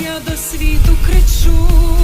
я до світу кричу.